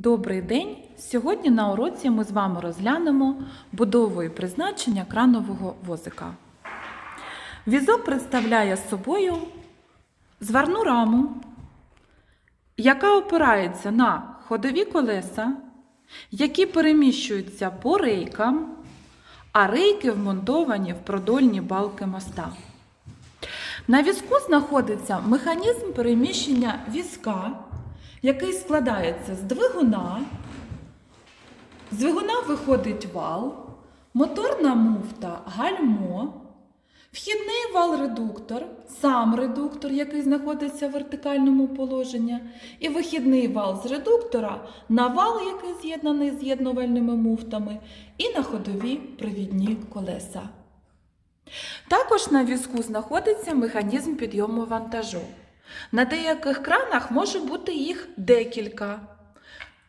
Добрий день! Сьогодні на уроці ми з вами розглянемо будову і призначення кранового возика. Візок представляє собою зварну раму, яка опирається на ходові колеса, які переміщуються по рейкам, а рейки вмонтовані в продольні балки моста. На візку знаходиться механізм переміщення візка, який складається з двигуна. З двигуна виходить вал, моторна муфта, гальмо, вхідний вал-редуктор, сам редуктор, який знаходиться в вертикальному положенні, і вихідний вал з редуктора на вал, який з'єднаний з з'єднувальними муфтами, і на ходові привідні колеса. Також на візку знаходиться механізм підйому вантажу. На деяких кранах може бути їх декілька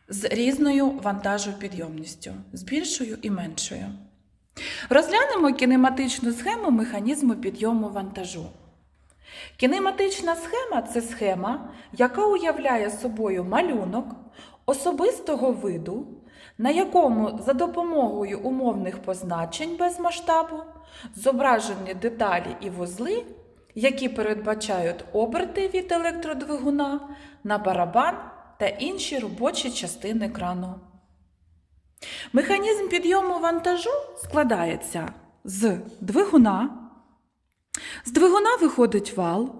з різною вантажопідйомністю, з більшою і меншою. Розглянемо кінематичну схему механізму підйому вантажу. Кінематична схема це схема, яка уявляє собою малюнок особистого виду, на якому за допомогою умовних позначень без масштабу зображені деталі і вузли, які передбачають оберти від електродвигуна на барабан та інші робочі частини крану. Механізм підйому вантажу складається з двигуна. З двигуна виходить вал,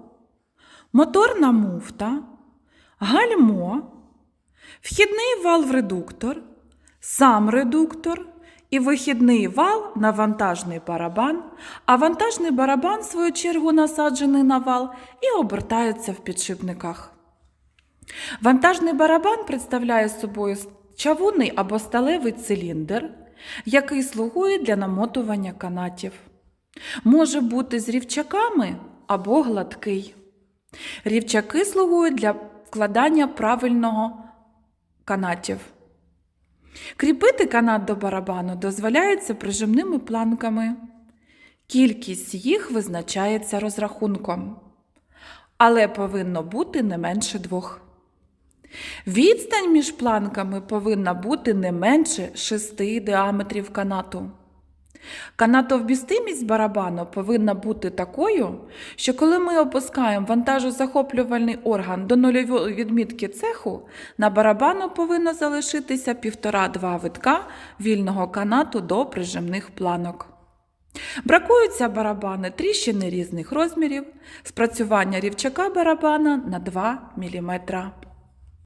моторна муфта, гальмо, вхідний вал в редуктор, сам редуктор і вихідний вал на вантажний барабан, а вантажний барабан, в свою чергу, насаджений на вал і обертається в підшипниках. Вантажний барабан представляє собою чавунний або сталевий циліндр, який слугує для намотування канатів. Може бути з рівчаками або гладкий. Рівчаки слугують для вкладання правильного канатів. Кріпити канат до барабану дозволяється прижимними планками. Кількість їх визначається розрахунком, але повинно бути не менше двох. Відстань між планками повинна бути не менше 6 діаметрів канату. Канатовмістимість барабану повинна бути такою, що коли ми опускаємо вантажозахоплювальний орган до нульової відмітки цеху, на барабану повинно залишитися 1,5-2 витка вільного канату до прижимних планок. Бракуються барабани тріщини різних розмірів, спрацювання рівчака барабана на 2 мм.